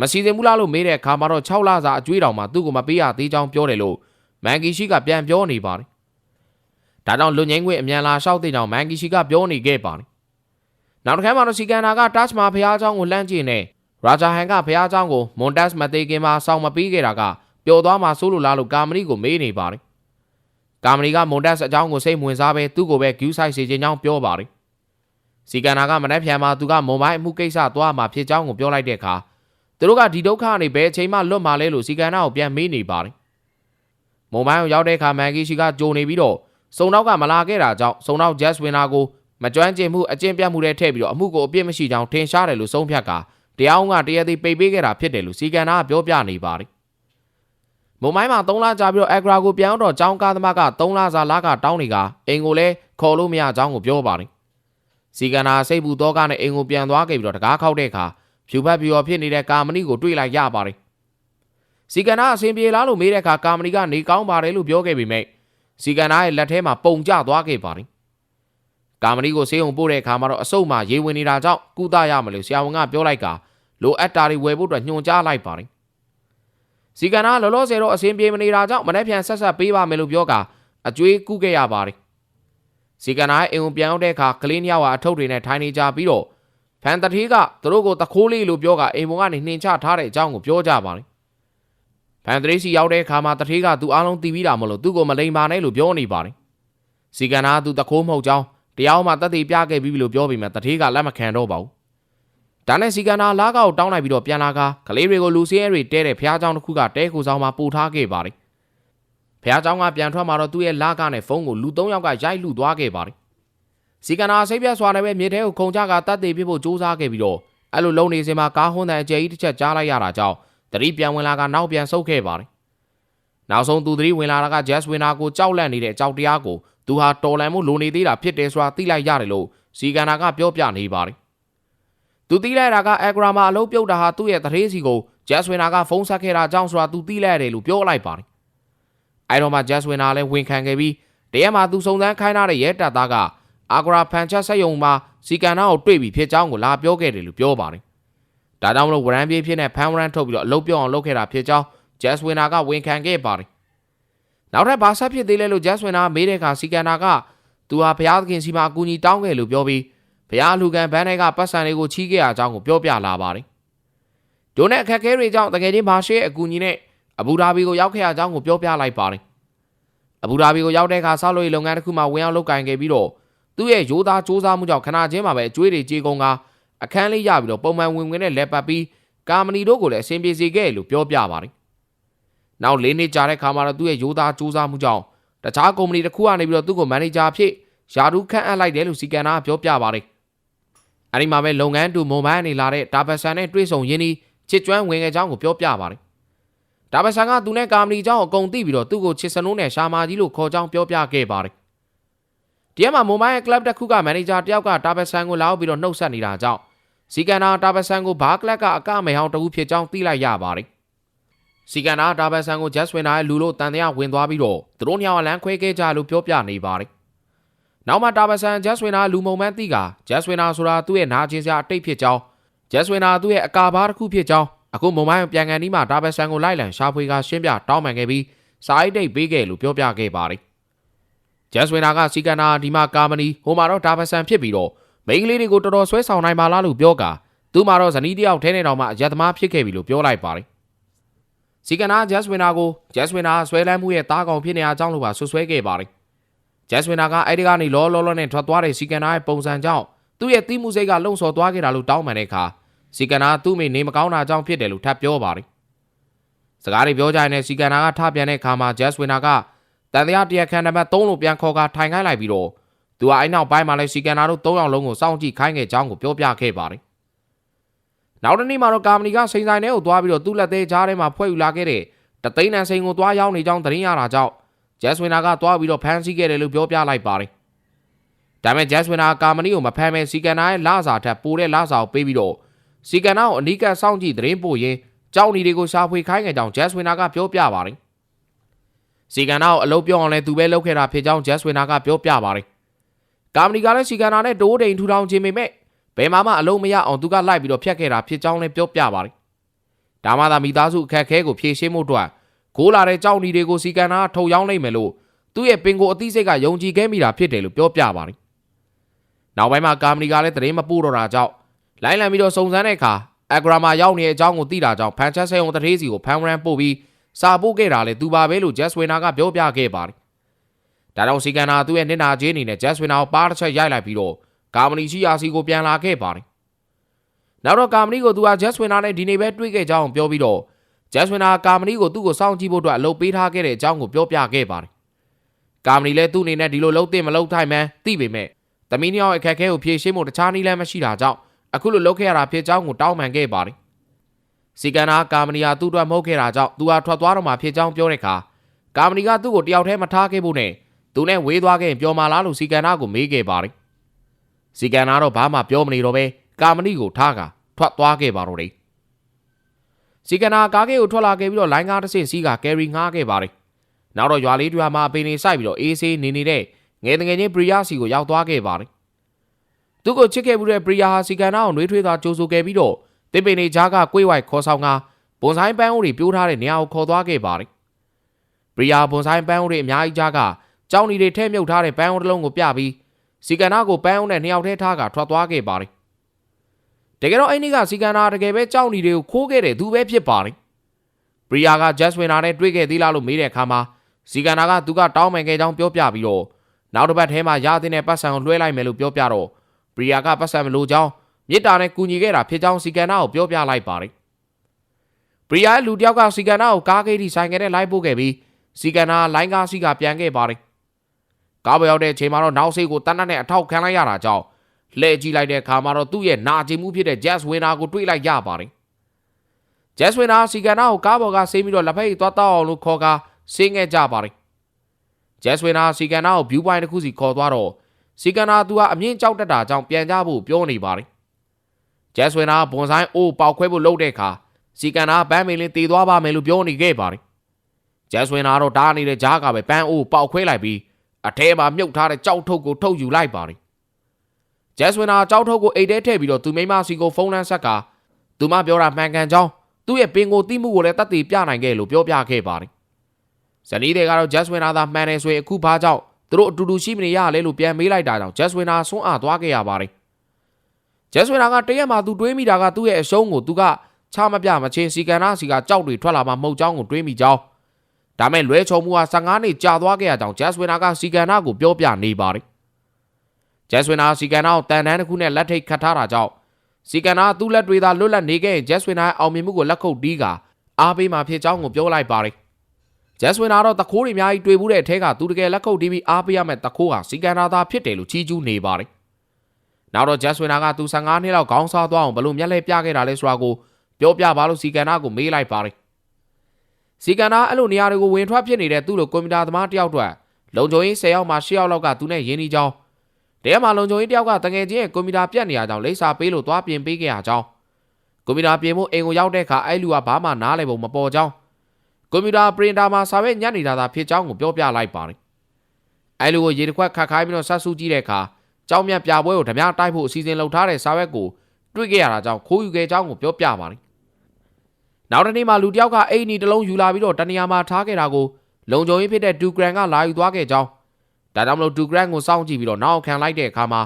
မစီစဉ်ဘူးလားလို့မေးတဲ့အခါမှာတော့6လစာအကျွေးတောင်မှသူ့ကိုမပေးရသေးကြောင်းပြောတယ်လို့မန်ကီရှိကပြန်ပြောနေပါတယ်ဒါကြောင့်လွန်ငင်းခွင့်အမြန်လာလျှောက်တဲ့ကြောင့်မန်ကီရှိကပြောနေခဲ့ပါတယ် နောက်တစ်ခါမှာတော့စီကန်နာကတတ်မှာဘုရားကျောင်းကိုလမ်းကျင်နေရာဂျာဟန်ကဘုရားကျောင်းကိုမွန်တတ်မသေးခင်မှာစောင့်မပြီးခဲ့တာကပျော်သွားမှာစိုးလို့လားလို့ကာမရီကိုမေးနေပါတယ်။ကာမရီကမွန်တတ်အကြောင်းကိုစိတ်ဝင်စားပဲသူ့ကိုပဲဂူးဆိုင်စေခြင်းကြောင်းပြောပါတယ်။စီကန်နာကမနက်ဖြန်မှာသူကမွန်ပိုင်းအမှုကိစ္စသွားမှာဖြစ်ကြောင်းကိုပြောလိုက်တဲ့အခါသူတို့ကဒီဒုက္ခကနေဘယ်အချိန်မှလွတ်မှာလဲလို့စီကန်နာကိုပြန်မေးနေပါတယ်။မွန်ပိုင်းကိုရောက်တဲ့အခါမန်ကီရှိကကြိုနေပြီးတော့စုံနောက်ကမလာခဲ့တာကြောင့်စုံနောက်ဂျက်စ်ဝင်နာကို မကြွမ်းကျင်မှုအကျင့်ပြတ်မှုတွေထည့်ပြီးတော့အမှုကိုအပြစ်မရှိကြောင်းထင်ရှားတယ်လို့ဆုံးဖြတ်ကာတရားအောင်ကတရားသိပိတ်ပေးခဲ့တာဖြစ်တယ်လို့စီကန်နာကပြောပြနေပါတယ်မုံမိုင်းမှာ3လကြာပြီးတော့အက်ဂရာကိုပြန်တော့ចောင်းကားသမားက3လစာလကတောင်းနေကအိမ်ကိုလည်းခေါ်လို့မရကြောင်းကိုပြောပါတယ်စီကန်နာစိတ်ပူတော့ကနဲ့အိမ်ကိုပြန်သွားခဲ့ပြီးတော့တကားခောက်တဲ့အခါဖြူဖက်ဖြူော်ဖြစ်နေတဲ့ကာမဏီကိုတွေ့လိုက်ရပါတယ်စီကန်နာအဆင်ပြေလားလို့မေးတဲ့အခါကာမဏီကနေကောင်းပါတယ်လို့ပြောခဲ့ပေမဲ့စီကန်နာရဲ့လက်ထဲမှာပုံကျသွားခဲ့ပါတယ် ကာမဏီကိုဆေးရုံပို့တဲ့အခါမှာတော့အဆုတ်မှာရေဝင်နေတာကြောင့်ကုသရမလို့ဆရာဝန်ကပြောလိုက်ကလိုအပ်တာတွေဝယ်ဖို့အတွက်ညွှန်ကြားလိုက်ပါတယ်စီကန်နာလောလောဆယ်တော့အဆင်ပြေမနေတာကြောင့်မနေ့ပြန်ဆက်ဆက်ပေးပါမယ်လို့ပြောကအကျွေးကုခဲ့ရပါတယ်စီကန်နာရဲ့အိမ်ကိုပြန်ရောက်တဲ့အခါကလေးနှစ်ယောက်ဟာအထုပ်တွေနဲ့ထိုင်နေကြပြီးတော့ဖန်တထေးကသူတို့ကိုတခိုးလေးလို့ပြောကအိမ်ပေါ်ကနေနှင်ချထားတဲ့အကြောင်းကိုပြောကြပါတယ်ဖန်တထေးစီရောက်တဲ့အခါမှာတထေးကသူအားလုံးတီးပြီးတာမလို့သူ့ကိုမလိမ်ပါနဲ့လို့ပြောနေပါတယ်စီကန်နာကသူတခိုးမဟုတ်ကြောင်း တရားမှတက်တည်ပြခဲ့ပြီးပြီလို့ပြောပြီးမှတထေးကလက်မခံတော့ပါဘူးဒါနဲ့စီကန်နာလာကောက်တောင်းလိုက်ပြီးတော့ပြန်လာကကလေးတွေကိုလူစင်းရဲတွေတဲတဲ့ဖះเจ้าတစ်ခုကတဲခိုဆောင်မှာပူထားခဲ့ပါတယ်ဖះเจ้าကပြန်ထွက်มาတော့သူ့ရဲ့လာကနဲ့ဖုန်းကိုလူ၃ယောက်ကရိုက်လူသွားခဲ့ပါတယ်စီကန်နာစိတ်ပြတ်စွာနဲ့ပဲမြေထဲကိုခုန်ချကတတ်တည်ပြဖို့စူးစမ်းခဲ့ပြီးတော့အဲ့လိုလုံနေစင်မှာကားဟွန်းတဲ့အကျယ်ကြီးတစ်ချက်ကြားလိုက်ရတာကြောင့်တတိပြန်ဝင်လာကနောက်ပြန်ဆုတ်ခဲ့ပါတယ်နောက်ဆုံးသူတတိဝင်လာတာက Jazz Winner ကိုကြောက်လန့်နေတဲ့အကြောက်တရားကို သူဟာတော်လန်မှုလိုနေသေးတာဖြစ်တယ်ဆိုတာသိလိုက်ရတယ်လို့စီကန်နာကပြောပြနေပါတယ်သူသိလိုက်တာကအက်ဂရာမာအလုပ်ပြုတ်တာဟာသူ့ရဲ့တရေစီကို Jazz Winner ကဖုန်းဆက်ခဲ့တာကြောင့်ဆိုတာသူသိလိုက်ရတယ်လို့ပြောလိုက်ပါတယ်အဲတော့မှ Jazz Winner လည်းဝန်ခံခဲ့ပြီးတရက်မှာသူစုံစမ်းခိုင်းထားတဲ့ရဲတပ်သားကအာဂရာဖန်ချက်ဆက်ယုံမှာစီကန်နာကိုတွေ့ပြီးဖြစ်ကြောင်းကိုလာပြောခဲ့တယ်လို့ပြောပါတယ်ဒါကြောင့်မလို့ဝရန်ပြေးဖြစ်နေဖန်ဝရန်ထုတ်ပြီးတော့အလုပ်ပြောင်းအောင်လုပ်ခဲ့တာဖြစ်ကြောင်း Jazz Winner ကဝန်ခံခဲ့ပါတယ် နောက်ထပ်ဘာဆက်ဖြစ်သေးလဲလို့ Jazz Winner မေးတဲ့အခါစီကန်နာကသူဟာဘုရားသခင်စီမှာအကူအညီတောင်းခဲ့လို့ပြောပြီးဘုရားလူကန်ဘန်းတွေကပတ်စံတွေကိုချီးခဲ့အကြောင်းကိုပြောပြလာပါတယ်။ဒိုနဲ့အခက်အခဲတွေကြောင့်တကယ်ချင်းမာရှေရဲ့အကူအညီနဲ့အဘူဒါဘီကိုရောက်ခဲ့အကြောင်းကိုပြောပြလိုက်ပါတယ်။အဘူဒါဘီကိုရောက်တဲ့အခါဆောက်လုပ်ရေးလုပ်ငန်းတစ်ခုမှဝင်အောင်လုပ်ကင်ခဲ့ပြီးတော့သူ့ရဲ့ရိုးသားစူးစမ်းမှုကြောင့်ခဏချင်းမှာပဲအကျွေးတွေကြေကုန်ကအခန်းလေးရပြီးတော့ပုံမှန်ဝင်ဝင်နဲ့လက်ပတ်ပြီးကာမနီတို့ကိုလည်းအဆင်ပြေစေခဲ့လို့ပြောပြပါတယ်။ နောက်လေးနှစ်ကြာတဲ့ခါမှာတော့သူ့ရဲ့ရိုးသားစူးစမ်းမှုကြောင့်တခြားကုမ္ပဏီတစ်ခုကနေပြီးတော့သူ့ကိုမန်နေဂျာဖြစ်ယာဒူးခန့်အပ်လိုက်တယ်လို့စီကန်နာကပြောပြပါတယ်။အဲဒီမှာပဲလုပ်ငန်းတူမွန်ဘိုင်းနေလာတဲ့ဒါဘဆန်နဲ့တွေ့ဆုံရင်းနှီးချစ်ကျွမ်းဝင်ငယ်ကြောင်းကိုပြောပြပါတယ်။ဒါဘဆန်ကသူနဲ့ကာမနီကြောင်းအကုန်သိပြီးတော့သူ့ကိုချစ်စနိုးနဲ့ရှာမာကြီးလို့ခေါ်ကြောင်းပြောပြခဲ့ပါတယ်။ဒီမှာမွန်ဘိုင်းရဲ့ကလပ်တစ်ခုကမန်နေဂျာတယောက်ကဒါဘဆန်ကိုလာပြီးတော့နှုတ်ဆက်နေတာကြောင့်စီကန်နာဒါဘဆန်ကိုဘာကလပ်ကအကမဲဟောင်းတဦးဖြစ်ကြောင်းသိလိုက်ရပါတယ်။ စီကန်နာဒါဘဆန်ကိုဂျက်စဝင်နာရဲ့လူလို့တန်တရားဝင်သွားပြီးတော့သူတို့ညောင်လန်းခွဲခဲ့ကြလို့ပြောပြနေပါတယ်။နောက်မှတာဘဆန်ဂျက်စဝင်နာလူမုံမန်းသိကဂျက်စဝင်နာဆိုတာသူ့ရဲ့နာကျင်စရာအတိတ်ဖြစ်ကြောင်းဂျက်စဝင်နာသူ့ရဲ့အကာဘာတစ်ခုဖြစ်ကြောင်းအခုမုံမိုင်းပြန်ကန်ဒီမှာတာဘဆန်ကိုလိုက်လံရှာဖွေကရှင်းပြတောင်းပန်ခဲ့ပြီးစာအိတ်တိတ်ပေးခဲ့လို့ပြောပြခဲ့ပါတယ်။ဂျက်စဝင်နာကစီကန်နာဒီမှာကာမနီဟိုမှာတော့တာဘဆန်ဖြစ်ပြီးတော့မိန်းကလေးတွေကိုတော်တော်ဆွဲဆောင်နိုင်ပါလားလို့ပြောကာသူမှတော့ဇနီးတယောက်ထဲနဲ့တောင်မှအယက်သမားဖြစ်ခဲ့ပြီလို့ပြောလိုက်ပါတယ်။ စီကနာဂျက်စဝင်နာကိုဂျက်စဝင်နာဆွဲလန်းမှုရဲ့တားကောင်ဖြစ်နေတဲ့အကြောင်းလို့ပါဆွဆွဲခဲ့ပါတယ်။ဂျက်စဝင်နာကအဲ့ဒီကနေလောလောလောနဲ့ထွက်သွားတဲ့စီကနာရဲ့ပုံစံကြောင့်သူ့ရဲ့တီးမှုစိတ်ကလုံဆော်သွားခဲ့တာလို့တောင်းပန်တဲ့အခါစီကနာသူ့မိနေမကောင်းတာကြောင့်ဖြစ်တယ်လို့ထပ်ပြောပါတယ်။စကားတွေပြောကြရင်စီကနာကထပြန်တဲ့အခါမှာဂျက်စဝင်နာကတန်တရားတရခန်နံပါတ်3လို့ပြန်ခေါ်ကထိုင်ခိုင်းလိုက်ပြီးတော့သူကအဲ့နောက်ပိုင်းမှာလဲစီကန်နာတို့၃ယောက်လုံးကိုစောင့်ကြည့်ခိုင်းခဲ့ကြောင်းကိုပြောပြခဲ့ပါတယ်။ နောက်တစ်နေ့မှာတော့ကာမနီကစိန်ဆိုင်ထဲကိုသွားပြီးတော့သူ့လက်သေးကြားထဲမှာဖွဲ့ယူလာခဲ့တဲ့တသိန်းနံစိန်ကိုသွားရောက်နေကြောင်းသတင်းရတာကြောင့်ဂျက်စဝင်နာကသွားပြီးတော့ဖမ်းဆီးခဲ့တယ်လို့ပြောပြလိုက်ပါတယ်။ဒါပေမဲ့ဂျက်စဝင်နာကာမနီကိုမဖမ်းမဲ့စီကန်နာရဲ့လစာထက်ပိုတဲ့လစာကိုပေးပြီးတော့စီကန်နာကိုအနီးကပ်စောင့်ကြည့်သတင်းပို့ရင်းကြောက်နီတွေကိုရှာဖွေခိုင်းခဲ့ကြောင်းဂျက်စဝင်နာကပြောပြပါတယ်။စီကန်နာကိုအလုပ်ပြောအောင်လဲသူပဲလုပ်ခဲ့တာဖြစ်ကြောင်း Just Winner ကပြောပြပါတယ်။ကာမနီကလည်းစီကန်နာနဲ့တိုးတိန်ထူထောင်ခြင်းပေမဲ့ ဘယ်မှမှအလုံးမရအောင်သူကလိုက်ပြီးတော့ဖျက်ခဲ့တာဖြစ်ကြောင်းလည်းပြောပြပါတယ်။ဒါမှသာမိသားစုအခက်အခဲကိုဖြေရှင်းမှုအတွက်ဂိုးလာတဲ့ကြောက်နီတွေကိုစီကန်နာကထုတ်ရောင်းလိုက်မယ်လို့သူ့ရဲ့ပင်ကိုအသိစိတ်ကယုံကြည်ခဲ့မိတာဖြစ်တယ်လို့ပြောပြပါတယ်။နောက်ပိုင်းမှာကာမနီကလည်းသတင်းမပို့တော့တာကြောင့်လိုင်းလံပြီးတော့စုံစမ်းတဲ့အခါအဂရာမာရောက်နေတဲ့အကြောင်းကိုသိတာကြောင့်ဖန်ချက်ဆေုံတထေးစီကိုဖန်ရန်ပို့ပြီးစာပို့ခဲ့တာလေသူပါပဲလို့ Just Winner ကပြောပြခဲ့ပါတယ်။ဒါကြောင့်စီကန်နာသူ့ရဲ့နစ်နာချင်းအနေနဲ့ Just Winner ကိုပါတစ်ချက်ရိုက်လိုက်ပြီးတော့ ကာမနီရှိရာစီကိုပြန်လာခဲ့ပါတယ်။နောက်တော့ကာမနီကိုသူက Just Winner နဲ့ဒီနေ့ပဲတွေ့ခဲ့ကြောင်းပြောပြီးတော့ Just Winner ကာမနီကိုသူ့ကိုစောင့်ကြည့်ဖို့အတွက်အလုပ်ပေးထားခဲ့တဲ့အကြောင်းကိုပြောပြခဲ့ပါတယ်။ကာမနီလည်းသူ့အနေနဲ့ဒီလိုလှုပ်တဲ့မလှုပ်ထိုင်မှန်းသိပေမဲ့သမီးနှစ်ယောက်အခက်အခဲကိုဖြေရှင်းဖို့တခြားနည်းလမ်းမရှိတာကြောင့်အခုလိုလုပ်ခဲ့ရတာဖြစ်ကြောင်းကိုတောင်းပန်ခဲ့ပါတယ်။စီကန်နာကာမနီယာသူ့အတွက်မဟုတ်ခဲ့တာကြောင့်သူဟာထွက်သွားတော့မှဖြစ်ကြောင်းပြောတဲ့အခါကာမနီကသူ့ကိုတယောက်တည်းမထားခဲ့ဖို့နဲ့သူနဲ့ဝေးသွားခဲ့ရင်ပြောမလားလို့စီကန်နာကိုမေးခဲ့ပါတယ်။ စီကန်နာတော့ဘာမှပြောမနေတော့ပဲကာမနီကိုထားကထွက်သွားခဲ့ပါတော့တယ်။စီကန်နာကားကေကိုထွက်လာခဲ့ပြီးတော့လိုင်းကားတစ်ဆင့်စီးကကယ်ရီငှားခဲ့ပါတယ်။နောက်တော့ရွာလေးတွေမှာအပင်နေဆိုင်ပြီးတော့အေးဆေးနေနေတဲ့ငယ်တငယ်ချင်းပရီယာစီကိုရောက်သွားခဲ့ပါတယ်။သူ့ကိုချစ်ခဲ့မှုတဲ့ပရီယာဟာစီကန်နာကိုနှွေးထွေးသာကြိုးဆိုခဲ့ပြီးတော့တစ်ပင်နေကြားကကွေးဝိုက်ခေါ်ဆောင်ကဘွန်ဆိုင်ပန်းဦးတွေပြိုးထားတဲ့နေရာကိုခေါ်သွားခဲ့ပါတယ်။ပရီယာဘွန်ဆိုင်ပန်းဦးတွေအများကြီးကြားကကြောင်နီတွေထဲမြုပ်ထားတဲ့ပန်းဦးတစ်လုံးကိုပြပြီး စီကန်နာကိုပန်းဦးနဲ့နှစ်ယောက်ထဲထားကထွက်သွားခဲ့ပါတယ်။တကယ်တော့အဲ့ဒီကစီကန်နာတကယ်ပဲကြောင်နီတွေကိုခိုးခဲ့တဲ့သူပဲဖြစ်ပါတယ်။ပရီယာက Just Winner နဲ့တွေ့ခဲ့သေးလားလို့မေးတဲ့အခါမှာစီကန်နာကသူကတောင်းပန်ခဲ့ကြောင်းပြောပြပြီးတော့နောက်တစ်ပတ်ထဲမှာရတဲ့ပတ်စံကိုလွှဲလိုက်မယ်လို့ပြောပြတော့ပရီယာကပတ်စံမလို့ကြောင်းမြစ်တာနဲ့ကူညီခဲ့တာဖြစ်ကြောင်းစီကန်နာကိုပြောပြလိုက်ပါတယ်။ပရီယာလူတယောက်ကစီကန်နာကိုကားကိတ်ထိဆိုင်ခဲ့တဲ့လိုက်ပို့ခဲ့ပြီးစီကန်နာလိုင်းကားစီကပြန်ခဲ့ပါတယ်။ ကားပေါ်ရောက်တဲ့အချိန်မှာတော့နောက်စိတ်ကိုတန်းတန်းနဲ့အထောက်ခံလိုက်ရတာကြောင့်လှည့်ကြည့်လိုက်တဲ့အခါမှာတော့သူ့ရဲ့နာကျင်မှုဖြစ်တဲ့ Jazz Winner ကိုတွေ့လိုက်ရပါတယ်။ Jazz Winner စီကန်နာကိုကားပေါ်ကဆေးပြီးတော့လက်ဖက်ရည်သွားတောက်အောင်လို့ခေါ်ကာဆင်းခဲ့ကြပါတယ်။ Jazz Winner စီကန်နာကို view point တစ်ခုစီခေါ်သွားတော့စီကန်နာသူကအမြင့်ကြောက်တတ်တာကြောင့်ပြန်ကြဖို့ပြောနေပါတယ်။ Jazz Winner ဘွန်ဆိုင်အိုးပေါက်ခွဲဖို့လုပ်တဲ့အခါစီကန်နာဘန်းမင်းလင်းတည်သွားပါမယ်လို့ပြောနေခဲ့ပါတယ်။ Jazz Winner တော့တားနေတဲ့ကြားကပဲပန်းအိုးပေါက်ခွဲလိုက်ပြီး အထဲမှာမြုပ်ထားတဲ့ကြောက်ထုတ်ကိုထုတ်ယူလိုက်ပါတယ်။ Jazz Winner ကြောက်ထုတ်ကိုအိတ်ထဲထည့်ပြီးတော့သူမိမစီကိုဖုန်းလန်းဆက်ကသူမပြောတာမှန်ကန်ကြောင်းသူ့ရဲ့ပင်ကိုတိမှုကိုလည်းတတ်သိပြနိုင်ခဲ့လို့ပြောပြခဲ့ပါတယ်။ဇနီးတွေကတော့ Jazz Winner သာမှန်တယ်ဆိုရင်အခုဘာကြောင့်သူတို့အတူတူရှိမနေရလဲလို့ပြန်မေးလိုက်တာကြောင့် Jazz Winner ဆွန့်အားသွားခဲ့ရပါတယ်။ Jazz Winner ကတရက်မှသူတွေးမိတာကသူ့ရဲ့အရှုံးကိုသူကချမပြမချင်းစီကန်နာစီကကြောက်တွေထွက်လာမှမဟုတ်ကြောင်းကိုတွေးမိကြောင်း ဒါမဲ့လွဲချော်မှုဟာ15နှစ်ကြာသွားခဲ့ရကြောင်း Jazz Winner ကစီကန်နာကိုပြောပြနေပါတယ်။ Jazz Winner စီကန်နာကိုတန်တန်းတစ်ခုနဲ့လက်ထိတ်ခတ်ထားတာကြောင့်စီကန်နာသူ့လက်တွေသာလွတ်လပ်နေခဲ့ရင် Jazz Winner ရဲ့အောင်မြင်မှုကိုလက်ခုပ်တီးကအားပေးမှဖြစ်ကြောင်းကိုပြောလိုက်ပါတယ်။ Jazz Winner တော့တခိုးတွေအများကြီးတွေ့မှုတဲ့အထက်ကသူတကယ်လက်ခုပ်တီးပြီးအားပေးရမယ့်တခိုးဟာစီကန်နာသာဖြစ်တယ်လို့ချီးကျူးနေပါတယ်။နောက်တော့ Jazz Winner ကသူ15နှစ်လောက်ခေါင်းစားသွားအောင်ဘလို့မျက်လှည့်ပြခဲ့တာလဲဆိုတာကိုပြောပြပါလို့စီကန်နာကိုမေးလိုက်ပါတယ်။ စီကန်နာအဲ့လိုနေရာတွေကိုဝင်ထွက်ဖြစ်နေတဲ့သူ့လိုကွန်ပျူတာသမားတယောက်အတွက်လုံခြုံရေး10ယောက်မှ10ယောက်လောက်ကသူနဲ့ရင်းနှီးကြောင်းတကယ်မှလုံခြုံရေးတယောက်ကတငယ်ချင်းရဲ့ကွန်ပျူတာပြတ်နေရကြောင်းလိပ်စာပေးလို့သွားပြင်ပေးခဲ့ရကြောင်းကွန်ပျူတာပြင်ဖို့အိမ်ကိုရောက်တဲ့အခါအဲ့လူကဘာမှနားလည်ပုံမပေါ်ကြောင်းကွန်ပျူတာပရင်တာမှာစာရွက်ညှက်နေတာသာဖြစ်ကြောင်းကိုပြောပြလိုက်ပါတယ်။အဲ့လူကိုရေတစ်ခွက်ခတ်ခိုင်းပြီးတော့ဆက်စုကြည့်တဲ့အခါကြောင်မြတ်ပြပွဲကိုဓမြတိုက်ဖို့အစီအစဉ်လုပ်ထားတဲ့စာရွက်ကိုတွေ့ခဲ့ရတာကြောင့်ခိုးယူခဲ့ကြောင်းကိုပြောပြပါတယ်။ နောက်တစ်နေ့မှလူတစ်ယောက်ကအိမ်နီတစ်လုံးယူလာပြီးတော့တနေရာမှာထားခဲ့တာကိုလုံခြုံရေးဖြစ်တဲ့ဒူဂရန်ကလာယူသွားခဲ့ကြောင်းဒါကြောင့်မလို့ဒူဂရန်ကိုစောင့်ကြည့်ပြီးတော့နောက်ခံလိုက်တဲ့အခါမှာ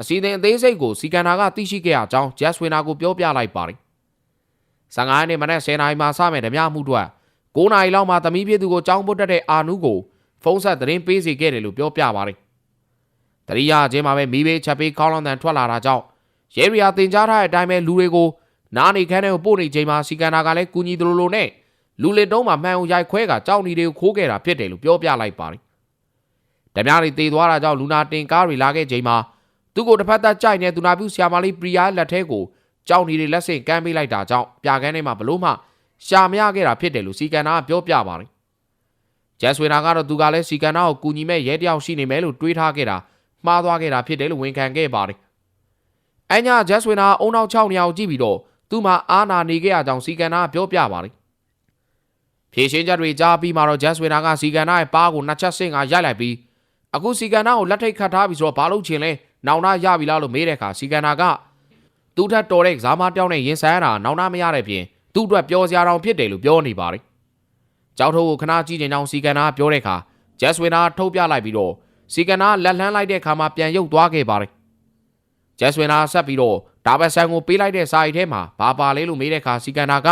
အစီအစဉ်အသေးစိတ်ကိုစီကန်နာကသိရှိခဲ့ရကြောင်းဂျက်စဝင်နာကိုပြောပြလိုက်ပါတယ်။15ရက်နေ့မနက်10:00နာရီမှာစမယ်ဓမြမှုတို့9နာရီလောက်မှာသမီးပြည့်သူကိုကြောင်းပုတ်တက်တဲ့အာနုကိုဖုန်းဆက်သတင်းပေးစီခဲ့တယ်လို့ပြောပြပါတယ်။တရိယာချင်းမှာပဲမိဘေးချက်ပေးခေါင်းလောင်တန်ထွက်လာတာကြောင့်ရဲရီယာတင်ကြားထားတဲ့အတိုင်းပဲလူတွေကို နားနေခန်းထဲကိုပို့နေချိန်မှာစီကန်နာကလည်းကူညီသလိုလိုနဲ့လူလင်တုံးမှာမှန်အောင်ရိုက်ခွဲကကြောက်နေတွေကိုခိုးခဲ့တာဖြစ်တယ်လို့ပြောပြလိုက်ပါတယ်။ဓမြတွေတေသွားတာကြောင့်လူနာတင်ကားတွေလာခဲ့ချိန်မှာသူ့ကိုတစ်ဖက်သက်ကြိုက်နေသူနာပြုဆရာမလေးပရီယာလက်ထဲကိုကြောက်နေတွေလက်ဆင့်ကမ်းပေးလိုက်တာကြောင့်ပြကန်းထဲမှာဘလို့မှရှာမရခဲ့တာဖြစ်တယ်လို့စီကန်နာကပြောပြပါတယ်။ဂျက်ဆွေနာကတော့သူကလည်းစီကန်နာကိုကူညီမဲ့ရဲတယောက်ရှိနေမယ်လို့တွေးထားခဲ့တာမှားသွားခဲ့တာဖြစ်တယ်လို့ဝန်ခံခဲ့ပါတယ်။အညာဂျက်ဆွေနာအုံနောက်6နေရာကိုကြည့်ပြီးတော့ သူ့မှာအာနာနေခဲ့ရကြောင်းစီကန်နာကပြောပြပါတယ်။ဖြည့်ရှင်းချက်တွေကြားပြီးမှတော့ဂျက်ဆွေနာကစီကန်နာရဲ့ပါးကိုနှစ်ချက်ဆင့်ကရိုက်လိုက်ပြီးအခုစီကန်နာကိုလက်ထိတ်ခတ်ထားပြီးဆိုတော့ဘာလို့ချင်လဲနောင်နာရပြီလားလို့မေးတဲ့အခါစီကန်နာကသူ့ထက်တော်တဲ့ကစားမတောင်းနဲ့ရင်ဆိုင်ရတာနောင်နာမရတဲ့ပြင်သူ့အတွက်ပြောစရာတောင်ဖြစ်တယ်လို့ပြောနေပါတယ်ကြောက်ထုတ်ကိုခဏကြည့်နေအောင်စီကန်နာပြောတဲ့အခါဂျက်ဆွေနာထုတ်ပြလိုက်ပြီးတော့စီကန်နာလက်လှမ်းလိုက်တဲ့အခါမှာပြန်ရုပ်သွားခဲ့ပါတယ်ဂျက်ဆွေနာဆက်ပြီးတော့ ဒါဘက်ဆန်ကိုပေးလိုက်တဲ့စာရီထဲမှာဘာပါလဲလို့မေးတဲ့အခါစီကန်နာက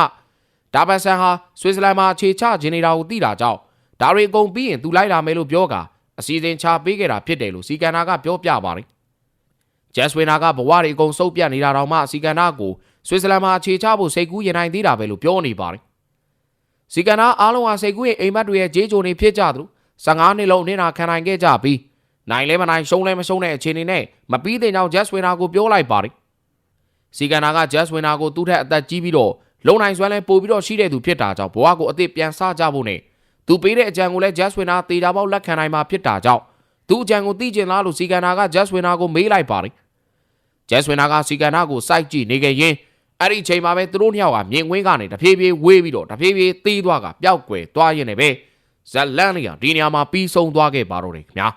ဒါဘတ်ဆန်ဟာဆွစ်ဇာလန်မှာအခြေချခြင်းနေတာကိုသိတာကြောင့်ဒါတွေအကုန်ပြီးရင်သူလိုက်လာမယ်လို့ပြောကာအစီအစဉ်ချပေးခဲ့တာဖြစ်တယ်လို့စီကန်နာကပြောပြပါတယ်။ဂျက်စဝင်နာကဘဝတွေအကုန်စုပ်ပြတ်နေတာတောင်မှစီကန်နာကိုဆွစ်ဇာလန်မှာအခြေချဖို့စိတ်ကူးရင်နိုင်သေးတာပဲလို့ပြောနေပါတယ်။စီကန်နာအားလုံးဟာစိတ်ကူးရဲ့အိမ်မက်တွေရဲ့ဂျေးဂျိုနေဖြစ်ကြသလို15နှစ်လုံးနေတာခံနိုင်ခဲ့ကြပြီးနိုင်လဲမနိုင်ရှုံးလဲမရှုံးတဲ့အခြေအနေနဲ့မပြီးတဲ့ကြောင့်ဂျက်စဝင်နာကိုပြောလိုက်ပါတယ်။ စီကန်နာကဂျက်စဝင်နာကိုသူ့ထက်အသက်ကြီးပြီးတော့လုံနိုင်စွမ်းလဲပို့ပြီးတော့ရှိတဲ့သူဖြစ်တာကြောင့်ဘဝကိုအသစ်ပြန်ဆကြဖို့နဲ့သူပေးတဲ့အကြံကိုလည်း Just Winner တေတာပေါက်လက်ခံနိုင်မှာဖြစ်တာကြောင့်သူအကြံကိုသိကျင်လားလို့စီကန်နာက Just Winner ကိုမေးလိုက်ပါတယ် Just Winner ကစီကန်နာကိုစိုက်ကြည့်နေခဲ့ရင်အဲ့ဒီအချိန်မှာပဲသူတို့နှစ်ယောက်ကမြင်ကွင်းကနေတဖြည်းဖြည်းဝေးပြီးတော့တဖြည်းဖြည်းတီးသွားကပျောက်ကွယ်သွားရင်လည်းပဲဇက်လန်လေးကဒီနေရာမှာပြီးဆုံးသွားခဲ့ပါတော့တယ်ခင်ဗျာ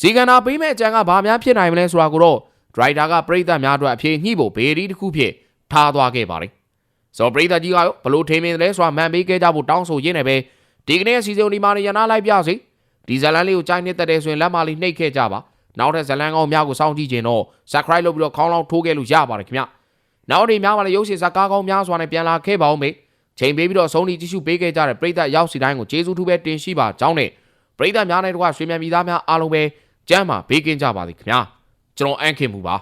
စီကန်နာပေးမဲ့အကြံကဘာများဖြစ်နိုင်မလဲဆိုတာကိုတော့ ဒရိုက်တာကပြိသက်များအတွက်အဖြေညှိဖို့ဘေဒီတစ်ခုဖြစ်ထားသွားခဲ့ပါတယ်ဆိုတော့ပရိသတ်ကြီးကရောဘလို့ထိမင်းတယ်လဲဆိုတာမှန်ပေးခဲ့ကြဖို့တောင်းဆိုရင်းနဲ့ပဲဒီကနေ့အစီအစဉ်ဒီမှာနေရနာလိုက်ပြစီဒီဇလန်လေးကိုကြိုင်းနေတတ်တယ်ဆိုရင်လက်မလေးနှိပ်ခဲ့ကြပါနောက်ထပ်ဇလန်ကောင်းများကိုစောင့်ကြည့်ခြင်းတော့ subscribe လုပ်ပြီးတော့ခေါင်းလောင်းထိုးခဲ့လို့ရပါတယ်ခင်ဗျနောက်ဒီများပါလေရုပ်ရှင်ဇာတ်ကားကောင်းများစွာနဲ့ပြန်လာခဲ့ပါဦးမေချိန်ပေးပြီးတော့ဆုံးဖြတ်ကြည့်ရှုပေးခဲ့ကြတဲ့ပရိသတ်ရောက်စီတိုင်းကိုကျေးဇူးထူးပဲတင်ရှိပါကြောင်းနဲ့ပရိသတ်များနဲ့တကွာရွှေမြန်ပြည်သားများအားလုံးပဲကျမ်းမာဘေးကင်းကြပါစေခင်ဗျာ ကျွန်တော်အန်ခင်မူပါ